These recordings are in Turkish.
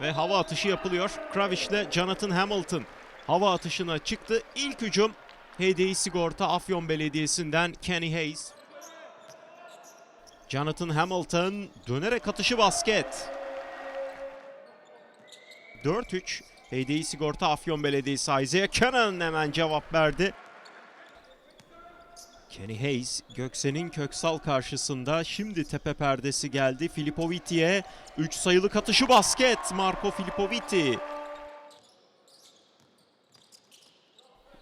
Ve hava atışı yapılıyor. Kravic ile Jonathan Hamilton hava atışına çıktı. İlk hücum HDI Sigorta Afyon Belediyesi'nden Kenny Hayes. Jonathan Hamilton dönerek atışı basket. 4-3 HDI Sigorta Afyon Belediyesi Isaiah Cannon hemen cevap verdi. Kenny Hayes, Göksen'in Köksal karşısında şimdi tepe perdesi geldi. Filipoviti'ye 3 sayılık atışı basket. Marco Filipoviti.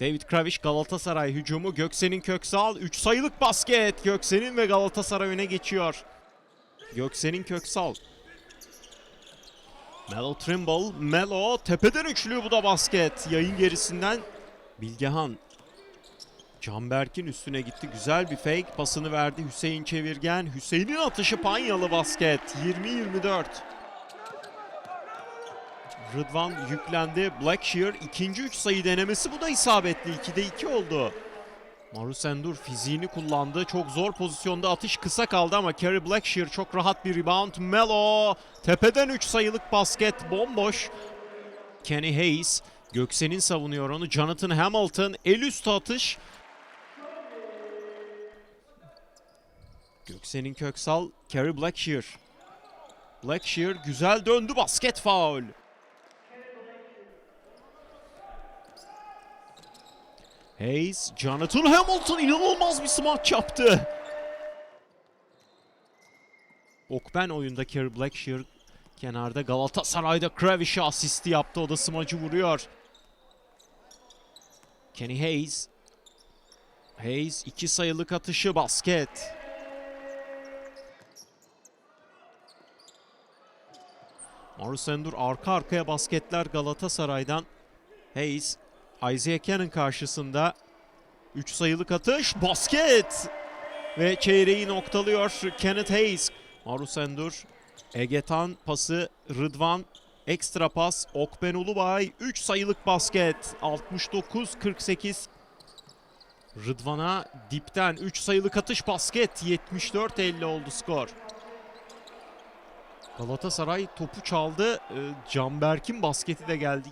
David Kravic Galatasaray hücumu Göksen'in Köksal 3 sayılık basket. Göksen'in ve Galatasaray öne geçiyor. Göksen'in Köksal. Melo Trimble, Melo tepeden üçlü bu da basket. Yayın gerisinden Bilgehan Canberk'in üstüne gitti. Güzel bir fake pasını verdi Hüseyin Çevirgen. Hüseyin'in atışı Panyalı basket. 20-24. Rıdvan yüklendi. Blackshear ikinci üç sayı denemesi. Bu da isabetli. 2'de 2 oldu. Marus Endur fiziğini kullandı. Çok zor pozisyonda atış kısa kaldı ama Kerry Blackshear çok rahat bir rebound. Melo tepeden 3 sayılık basket bomboş. Kenny Hayes Göksen'in savunuyor onu. Jonathan Hamilton el üstü atış. Göksen'in Köksal, Kerry Blackshear. Blackshear güzel döndü basket faul. Hayes, Jonathan Hamilton inanılmaz bir smaç yaptı. Okben oyunda Kerry Blackshear kenarda Galatasaray'da Kravic'e asisti yaptı. O da smacı vuruyor. Kenny Hayes. Hayes iki sayılık atışı basket. Morris Endur arka arkaya basketler Galatasaray'dan. Hayes, Isaiah Cannon karşısında 3 sayılık atış, basket! Ve çeyreği noktalıyor Kenneth Hayes. Marus Endur, Egetan pası Rıdvan, ekstra pas Okben Ulubay, 3 sayılık basket, 69-48. Rıdvan'a dipten 3 sayılık atış basket, 74-50 oldu skor. Galatasaray topu çaldı. Ee, Canberk'in basketi de geldi.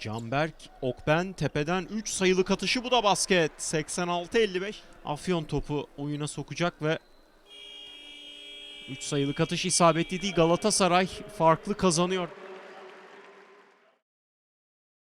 Canberk, Okben tepeden 3 sayılık atışı bu da basket. 86-55. Afyon topu oyuna sokacak ve 3 sayılık atış isabetli değil. Galatasaray farklı kazanıyor.